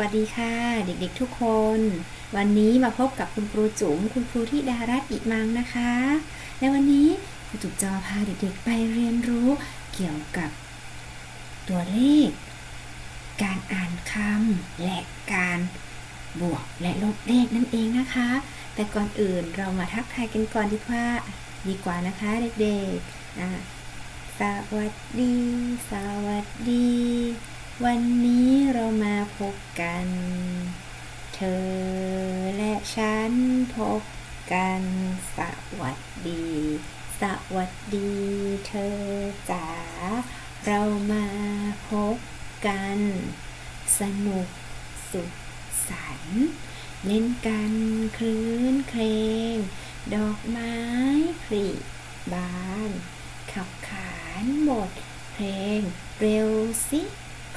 วัสดีค่ะ เด็กๆทุกคน วันนี้มาพบกับคุณครูจุ๋มคุณครูที่ดารัตอิมังนะคะในวันนี้ครูจุ๋มจะมาพาเด็กๆไปเรียนรู้เกี่ยวกับ ตัวเลข การอ่านคำและการบวกและลบเลขนั่นเองนะคะ แต่ก่อนอื่นเรามาทักทายกันก่อนดีกว่าดีกว่านะคะเด็กๆสวัสดี สวัสดี วันนี้เรามาพบกัน เธอและฉันพบกัน สวัสดี สวัสดีเธอจ๋า เรามาพบกัน สนุกสุขสันต์เล่นกันคลื่นเครงดอกไม้ผลิบาน ขับขานบทเพลงเร็วสิ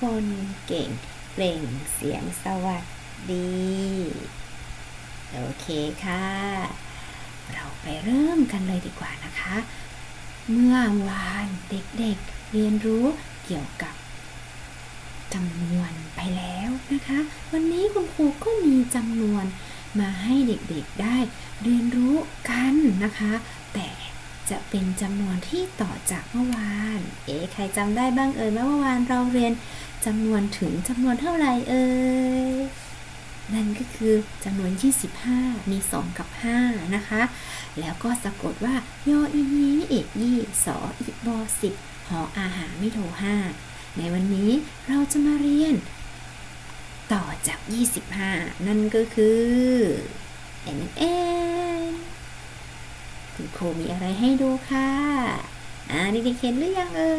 คนเก่งเปล่งเสียงสวัสดี โอเคค่ะ เราไปเริ่มกันเลยดีกว่านะคะ เมื่อวานเด็กๆเรียนรู้เกี่ยวกับจำนวนไปแล้วนะคะ วันนี้คุณครูก็มีจำนวนมาให้เด็กๆได้เรียนรู้กันนะคะ แต่ จะเป็นจำนวนที่ต่อจากเมื่อวาน เอ๊ใครจำได้บ้างเอ่ยเมื่อวานเราเรียนจำนวนถึงจำนวนเท่าไหร่เอ่ย นั่นก็คือจำนวน 25 มี 2 กับ 5 นะคะ แล้วก็สะกดว่ายออียีเอกยี่สออีบอสิบหออาหารไม่โทห้าในวันนี้เราจะมาเรียน ต่อจาก 25 นั่นก็คือเอ็นเอ คุณครูมีอะไรให้ดูค่ะอ่าเด็กๆเห็นหรือยังเอ่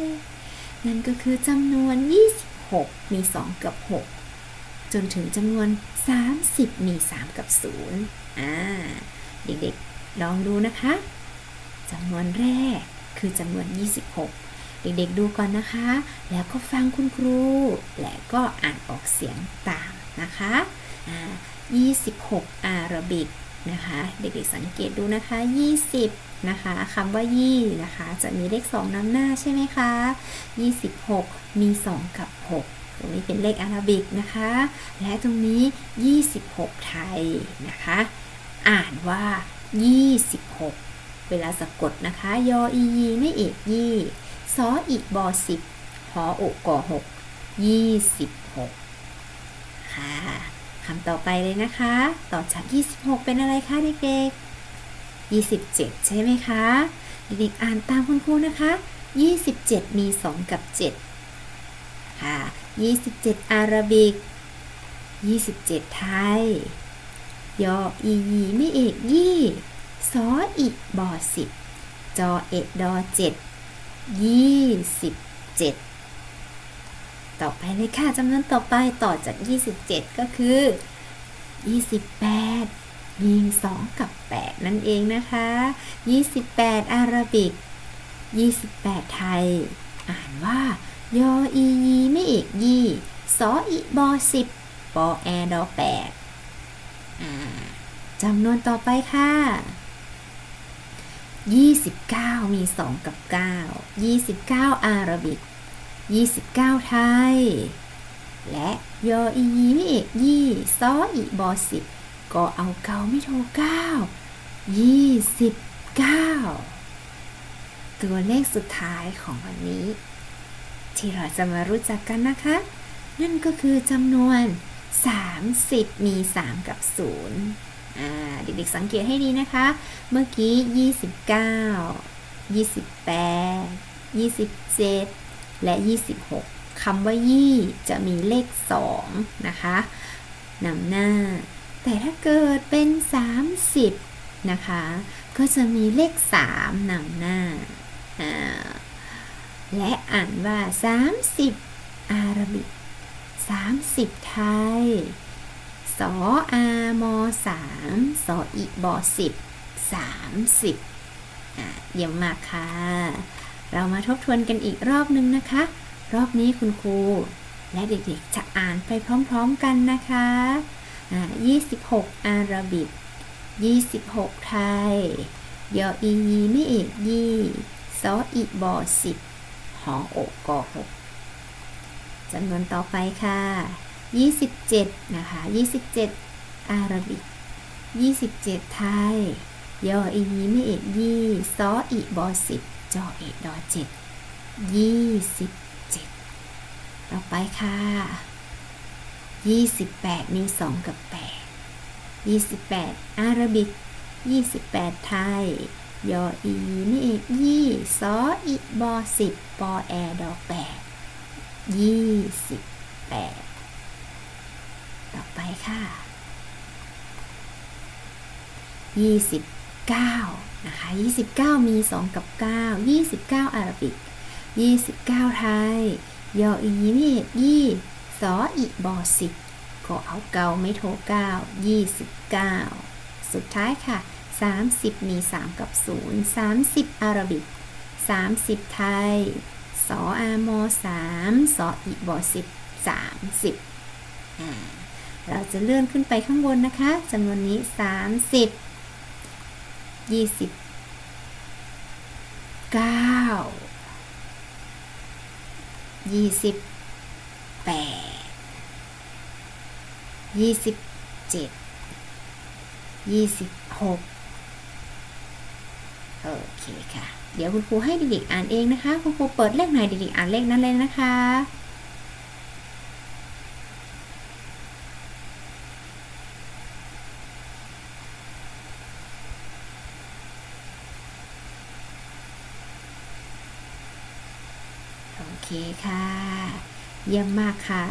ยนั่นก็คือจำนวน 26 มี 2 กับ 6 จนถึงจำนวน 30 มี 3 กับ 0อ่าเด็กๆลองดูนะคะจำนวนแรกคือจำนวน 26 เด็กๆดูก่อนนะคะ แล้วก็ฟังคุณครู และก็อ่านออกเสียงตามนะคะอ่า26 อาราบิก นะคะ เด็กๆสังเกตดูนะคะ 20 นะคะคำว่ายี่นะคะ จะมีเลข 2นำหน้าใช่ไหมคะ 26 มี 2 กับ 6 ตรงนี้เป็นเลขอาราบิกนะคะ และตรงนี้ 26 ไทยนะคะ อ่านว่า 26 เวลาสะกดนะคะ ยออียีไม่เอกยี่ซออีบอสิบหอโอกอหกยี่สิบหกค่ะ คำต่อไปเลยนะคะ ต่อจาก 26 เป็นอะไรคะเด็กๆ 27 ใช่ไหมคะ เด็กๆอ่านตามคุณครูนะคะ 27 มี 2 กับ 7 ค่ะ 27 อาราบิก 27 ไทย ยออียีไม่เอกยี่ซออีบอสิบจอเอ็ดดอเจ็ดยี่สิบเจ็ด ต่อไปเลยค่ะจำนวนต่อไปต่อจาก 27 ก็คือ 28มี2กับ 8 นั่นเองนะคะ 28 อาราบิก 28 ไทย อ่านว่ายออียีไม่เอกยี่ซออีบอสิบปอแอดอแปดจำนวนต่อไปค่ะ 29 มี 2 กับ 9 29 อาราบิก 29 ไทย และยออียีไม่เอกยี่ซออีบอสิบก็เอาเกาไม่โทเก้ายี่สิบเก้าตัวเลขสุดท้ายของวันนี้ ที่เราจะมารู้จักกันนะคะ นั่นก็คือจำนวน 30 มี 3 กับ 0 อ่า เด็กๆสังเกตให้ดีนะคะ เมื่อกี้ 29 28 27 และ 26คำว่ายี่จะมีเลข 2 นะคะนำหน้า แต่ถ้าเกิดเป็น 30 นะคะ ก็จะมีเลข 3นำหน้า และอ่านว่า 30 อาราบิก30 ไทย สออามอสามสออีบอสิบสามสิบอะเยี่ยมมากค่ะ เรามาทบทวนกันอีกรอบนึงนะคะ รอบนี้คุณครู และเด็กๆจะอ่านไปพร้อมๆกันนะคะอ่า26 อาราบิก26 ไทย ยออียีไม่เอกยี่ซออีบอสิบหอโอกอหกจำนวนต่อไปค่ะ 27 นะคะ 27 อาราบิก 27 ไทย ยออียีไม่เอกยี่ซออีบอสิบ จอเอดอเจ็ดยี่สิบเจ็ดต่อไปค่ะยี่สิบแปดมีสองกับแปดยี่สิบแปดอาราบิกยี่สิบแปดไทยยออีไม่เอกยี่ซออีบอสิบปอแอดอแปดยี่สิบแปดต่อไปค่ะยี่สิบเก้า นะคะยี่สิบเก้ามีสองกับเก้ายี่สิบเก้าอาราบิกยี่สิบเก้าไทย ยออีไม่เอกยี่ซออีบอสิบก็เอาเกาไม่โทเก้ายี่สิบเก้าสุดท้ายค่ะ 30 มี 3 กับ 0 30 อาราบิก 30 ไทย สออามอ3สออีบอ10 30อ่าเราจะเลื่อนขึ้นไปข้างบนนะคะจำนวนนี้ 30 20 9 28 27 26โอเคค่ะ เดี๋ยวคุณครูให้เด็กๆอ่านเองนะคะ คุณครูเปิดเลขไหนเด็กๆอ่านเลขนั้นเลยนะคะ โอ เคค่ะ เยี่ยมมากค่ะ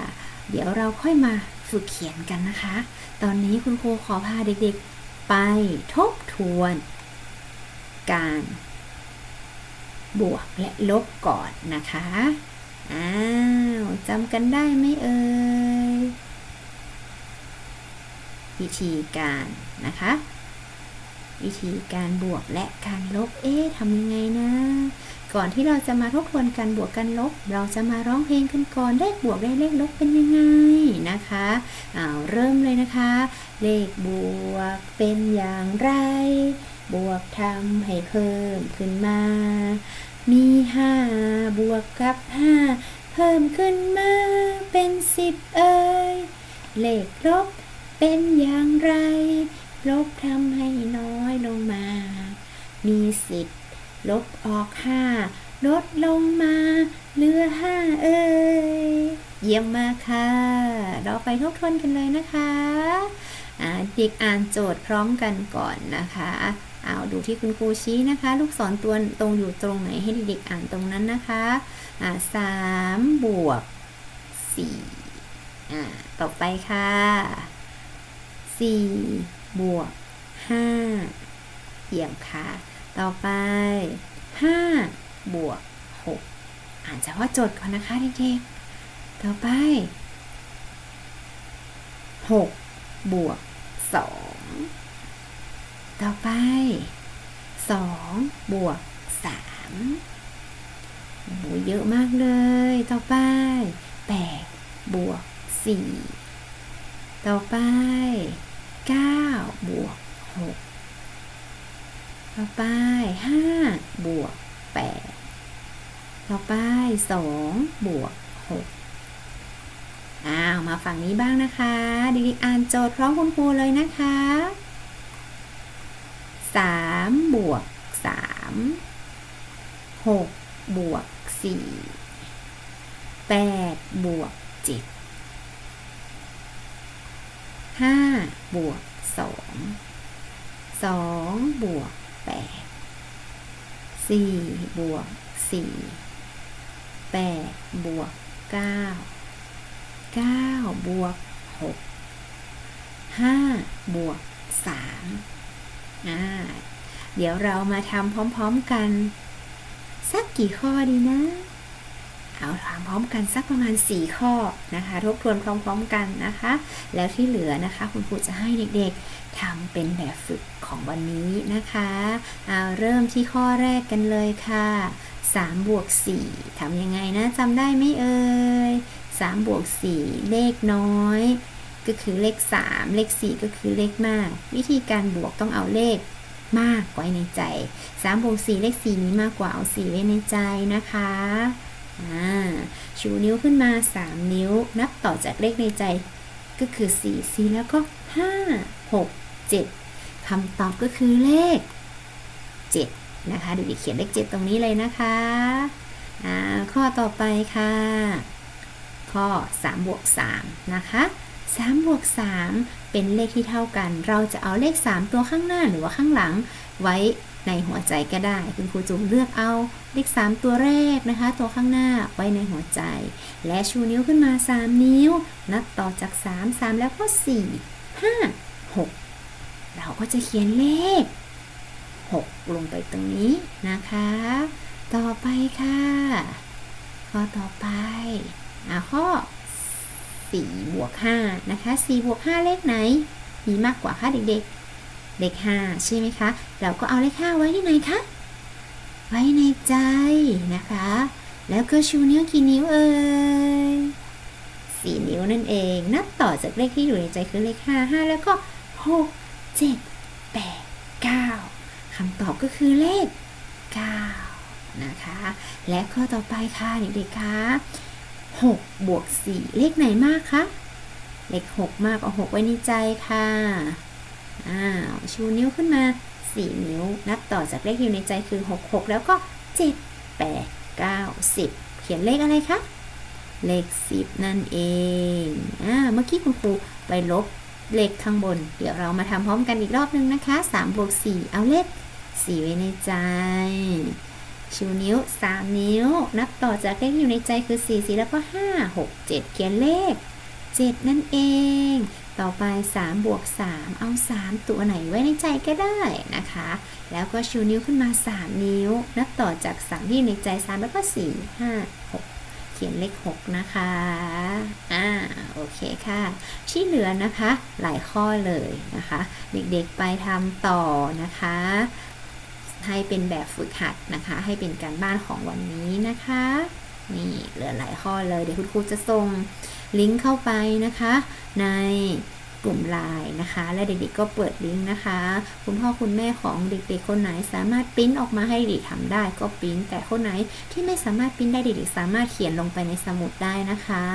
เดี๋ยวเราค่อยมาฝึกเขียนกันนะคะ ตอนนี้คุณครูขอพาเด็กๆ ไปทบทวน การ บวกและลบก่อนนะคะ อ้าวจำกันได้ไหมเอ่ย วิธีการนะคะ วิธีการบวกและการลบ เอ๊ะทำยังไงนะ ก่อนที่เราจะมาทบทวนการบวกกันลบ เราจะมาร้องเพลงกันก่อนเลขบวกและเลขลบเป็นยังไงนะคะอ้าเริ่มเลยนะคะ เลขบวกเป็นอย่างไร บวกทำให้เพิ่มขึ้นมา มีห้าบวกกับห้าเพิ่มขึ้นมาเป็นสิบเอ่ยเลขลบเป็นอย่างไร ลบทำให้น้อยลงมา มีสิบ ลบออกห้าลดลงมาเหลือห้าเอ่ยเยี่ยมมากค่ะ เราไปทบทวนกันเลยนะคะเด็กอ่านโจทย์พร้อมกันก่อนนะคะ เอาดูที่คุณครูชี้นะคะ ลูกศรตัวตรงอยู่ตรงไหนให้เด็กๆอ่านตรงนั้นนะคะสามบวกสี่ต่อไปค่ะสี่บวกห้าเยี่ยมค่ะ ต่อไปห้าบวกหกอ่านเฉพาะโจทย์ก่อนนะคะเด็กๆ ต่อไปหกบวกสองต่อไปสองบวกสามโอ้โหเยอะมากเลย ต่อไปแปดบวกสี่ต่อไปเก้าบวกหก ต่อไปห้าบวกแปดต่อไปสองบวกหกอ้าวมาฝั่งนี้บ้างนะคะเด็กๆอ่านโจทย์พร้อมคุณครูเลยนะคะสามบวกสามหกบวกสี่แปดบวกเจ็ดห้าบวกสองสองบวก แปดสี่บวกสี่แปดบวกเก้าเก้าบวกหกห้าบวกสามอ่าเดี๋ยวเรามาทำพร้อมๆกัน สักกี่ข้อดีนะ เอาทำพร้อมกันสักประมาณ 4 ข้อนะคะ ทบทวนพร้อมๆกันนะคะ แล้วที่เหลือนะคะ คุณครูจะให้เด็กๆทำเป็นแบบฝึกของวันนี้นะคะเอาเริ่มที่ข้อแรกกันเลยค่ะ3บวก4ทำยังไงนะจำได้ไหมเอ่ย3บวก4เลขน้อย ก็คือเลข 3 เลข 4 ก็คือเลขมาก วิธีการบวกต้องเอาเลขมากไว้ในใจ3บวก4เลข 4 นี้มากกว่าเอา 4 ไว้ในใจนะคะ ชูนิ้วขึ้นมา 3 นิ้ว นับต่อจากเลขในใจ ก็คือ 4 4 แล้วก็ 5 6 7คำตอบก็คือเลข 7 นะคะเดี๋ยวเขียนเลข 7 ตรงนี้เลยนะคะข้อต่อไปค่ะ ข้อ3บวก3นะคะ3บวก3เป็นเลขที่เท่ากัน เราจะเอาเลข 3 ตัวข้างหน้าหรือว่าข้างหลังไว้ ในหัวใจก็ได้ คุณครูจุ๋มเลือกเอาเลข3ตัวแรกนะคะ ตัวข้างหน้าไว้ในหัวใจ และชูนิ้วขึ้นมา 3 นิ้ว นับต่อจาก 3 3 แล้วก็ 4 5 6 เราก็จะเขียนเลข 6 ลงไปตรงนี้นะคะ ต่อไปค่ะข้อต่อไปอะข้อ4บวก5นะคะ4บวก5เลขไหน มีมากกว่าคะเด็กๆ เลข5ใช่ไหมคะ เราก็เอาเลข5ไว้ที่ไหนคะ ไว้ในใจนะคะ แล้วก็ชูนิ้วกี่นิ้วเอ่ย4นิ้วนั่นเอง นับต่อจากเลขที่อยู่ในใจคือเลข5 5แล้วก็ 6 7 8 9คำตอบก็คือเลข 9 นะคะ และข้อต่อไปค่ะเด็กๆคะ6บวก4เลขไหนมากคะเลข 6 มากเอา6ไว้ในใจค่ะ อ้าวชูนิ้วขึ้นมา 4 นิ้ว นับต่อจากเลขอยู่ในใจคือ 6 6 แล้วก็ 7 8 9 10 เขียนเลขอะไรคะ เลข 10 นั่นเองอ่าเมื่อกี้คุณครูไปลบเลขข้างบน เดี๋ยวเรามาทำพร้อมกันอีกรอบนึงนะคะ3บวก4เอาเลข4ไว้ในใจ ชูนิ้ว 3 นิ้ว นับต่อจากเลขอยู่ในใจคือ4 4แล้วก็ 5 6 7 เขียนเลข 7 นั่นเอง ต่อไป3บวก3 เอา 3 ตัวไหนไว้ในใจก็ได้นะคะ แล้วก็ชูนิ้วขึ้นมา 3 นิ้ว นับต่อจาก 3 ที่ในใจ 3 แล้วก็ 4 5 6 เขียนเลข 6 นะคะ อ่า โอเคค่ะ ที่เหลือนะคะ หลายข้อเลยนะคะ เด็กๆไปทำต่อนะคะ ให้เป็นแบบฝึกหัดนะคะ ให้เป็นการบ้านของวันนี้นะคะ นี่เหลือหลายข้อเลย เดี๋ยวคุณครูจะส่งลิงก์เข้าไปนะคะ ในกลุ่มไลน์นะคะ และเด็กๆก็เปิดลิงก์นะคะ คุณพ่อคุณแม่ของเด็กๆคนไหนสามารถปริ้นออกมาให้เด็กทำได้ก็ปริ้นแต่คนไหนที่ไม่สามารถปริ้นได้เด็กๆสามารถเขียนลงไปในสมุดได้นะคะ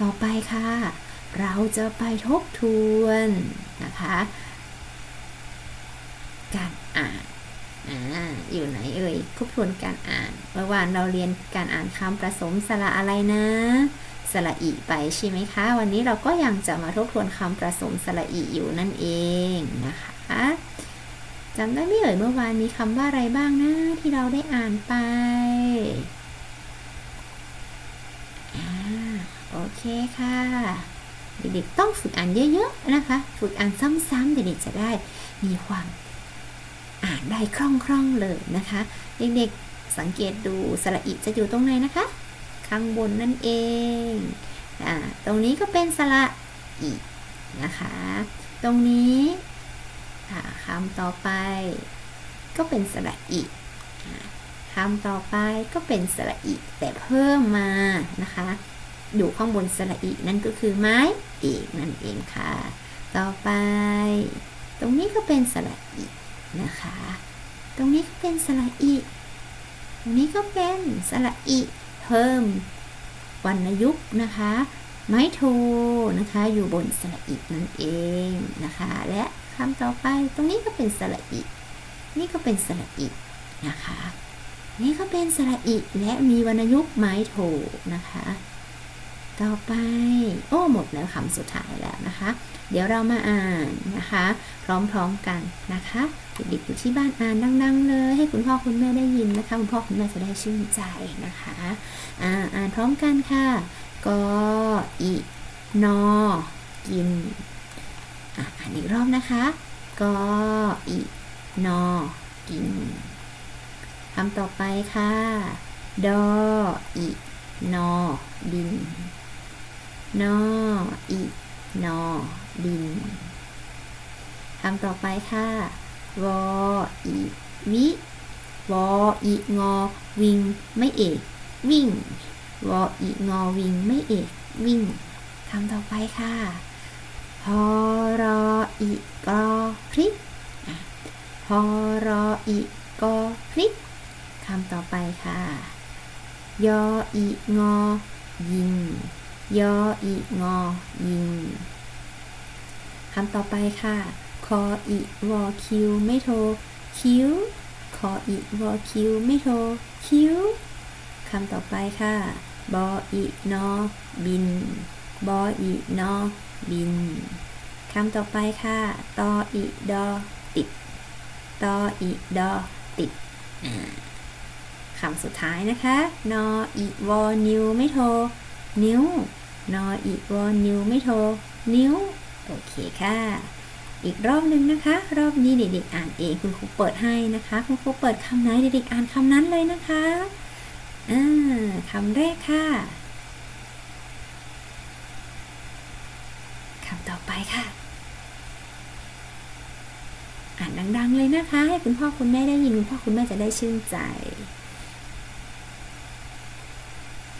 ต่อไปค่ะ เราจะไปทบทวนนะคะ การอ่าน ออยู่ไหนเอ่ยทบทวนการอ่านเมื่อวานเราเรียนการอ่านคำผสมสระอะไรนะ สระอีไปใช่ไหมคะ วันนี้เราก็ยังจะมาทบทวนคำผสมสระอีอยู่นั่นเองนะคะจำได้ไหมเอ่ยเมื่อวานมีคำว่าอะไรบ้างนะที่เราได้อ่านไปอโอเคค่ะ เด็กๆต้องฝึกอ่านเยอะๆนะคะ ฝึกอ่านซ้ำๆเด็กๆจะได้มีความ อ่านได้คล่องๆเลยนะคะ เด็กๆสังเกตดูสระอิจะอยู่ตรงไหนนะคะ ข้างบนนั่นเองอ่าตรงนี้ก็เป็นสระอินะคะ ตรงนี้คำต่อไป ก็เป็นสระอิคำต่อไปก็เป็นสระอิแต่เพิ่มมานะคะ อยู่ข้างบนสระอินั่นก็คือไม้เอกนั่นเองค่ะ ต่อไป ตรงนี้ก็เป็นสระอิ นะคะ ตรงนี้ก็เป็นสระอีตรงนี้ก็เป็นสระอีเพิ่มวรรณยุกต์นะคะ ไม้โทนะคะ อยู่บนสระอีนั่นเองนะคะ และคำต่อไปตรงนี้ก็เป็นสระอีนี่ก็เป็นสระอีนะคะ นี่ก็เป็นสระอีและมีวรรณยุกต์ไม้โทนะคะ ต่อไป โอ้หมดแล้วคำสุดท้ายแล้วนะคะ เดี๋ยวเรามาอ่านนะคะ พร้อมๆกันนะคะเด็กๆอยู่ที่บ้านอ่านดัง ๆ เลย ให้คุณพ่อคุณแม่ได้ยินนะคะ คุณพ่อคุณแม่จะได้ชื่นใจนะคะอ่าอ่านพร้อมกันค่ะกออีนอกินอ่านอีกรอบนะคะกออีนอกินคำต่อไปค่ะ ดออีนอดิน นออีนอดินคำต่อไปค่ะวออีวิวออีงอ วิง ไม่เอก วิ่งวออีงอ วิง ไม่เอก วิ่งคำต่อไปค่ะพอรออีกอพริกอะพอรออีกอพริกคำต่อไปค่ะ ยออีงอ ยิง ยออีงอยิงคำต่อไปค่ะ คออีวอคิวไม่โทรคิ้ว คออีวอคิวไม่โทรคิ้วคำต่อไปค่ะ บออีนอบิน บออีนอบินคำต่อไปค่ะ ตออีดอติด ตออีดอติดคำสุดท้ายนะคะ นออีวอนิวไม่โทรนิ้ว นออีวอนนิวไม่โทรนิ้ว โอเคค่ะ อีกรอบหนึ่งนะคะ รอบนี้เด็กๆอ่านเองคุณครูเปิดให้นะคะ คุณครูเปิดคำไหนเด็กๆอ่านคำนั้นเลยนะคะอ่าคำแรกค่ะคำต่อไปค่ะ อ่านดัง ๆ เลยนะคะ ให้คุณพ่อคุณแม่ได้ยินคุณพ่อคุณแม่จะได้ชื่นใจ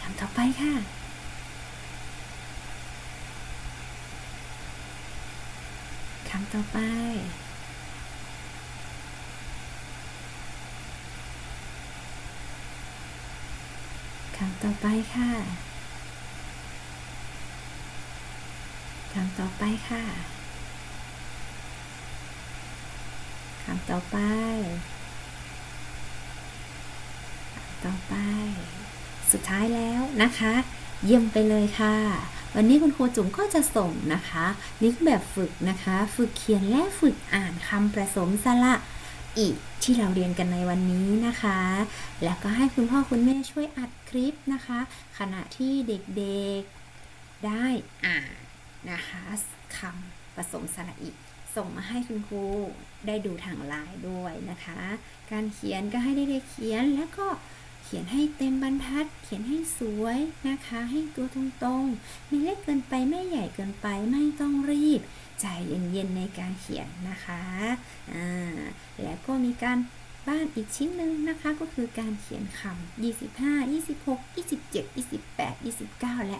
คำต่อไปค่ะ คำต่อไป คำต่อไปค่ะ คำต่อไปค่ะ คำต่อไปคำต่อไป สุดท้ายแล้วนะคะ เยี่ยมไปเลยค่ะ วันนี้คุณครูจุ๋มก็จะส่งนะคะนี่คือแบบฝึกนะคะ ฝึกเขียนและฝึกอ่านคำผสมสระอีกที่เราเรียนกันในวันนี้นะคะ แล้วก็ให้คุณพ่อคุณแม่ช่วยอัดคลิปนะคะ ขณะที่เด็กๆได้อ่านนะคะคำผสมสระอีส่งมาให้คุณครูได้ดูทางไลน์ด้วยนะคะ การเขียนก็ให้ได้ๆเขียนแล้วก็ ขียนให้เต็มบรรทัด เขียนให้สวยนะคะ ให้ตัวตรงๆ ไม่เล็กเกินไปไม่ใหญ่เกินไปไม่ต้องรีบ ใจเย็นๆในการเขียนนะคะ อ่า แล้วก็มีการ บ้านอีกชิ้นหนึ่งนะคะก็คือการเขียนคำ25 26 27 28 29 และ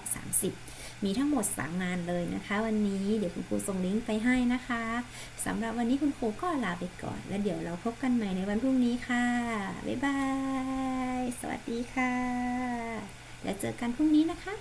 30 มีทั้งหมด 3 งานเลยนะคะ วันนี้เดี๋ยวคุณครูส่งลิงก์ไปให้นะคะสำหรับวันนี้คุณครูก็ลาไปก่อน แล้วเดี๋ยวเราพบกันใหม่ในวันพรุ่งนี้ค่ะ บ๊ายบาย สวัสดีค่ะ แล้วเจอกันพรุ่งนี้นะคะ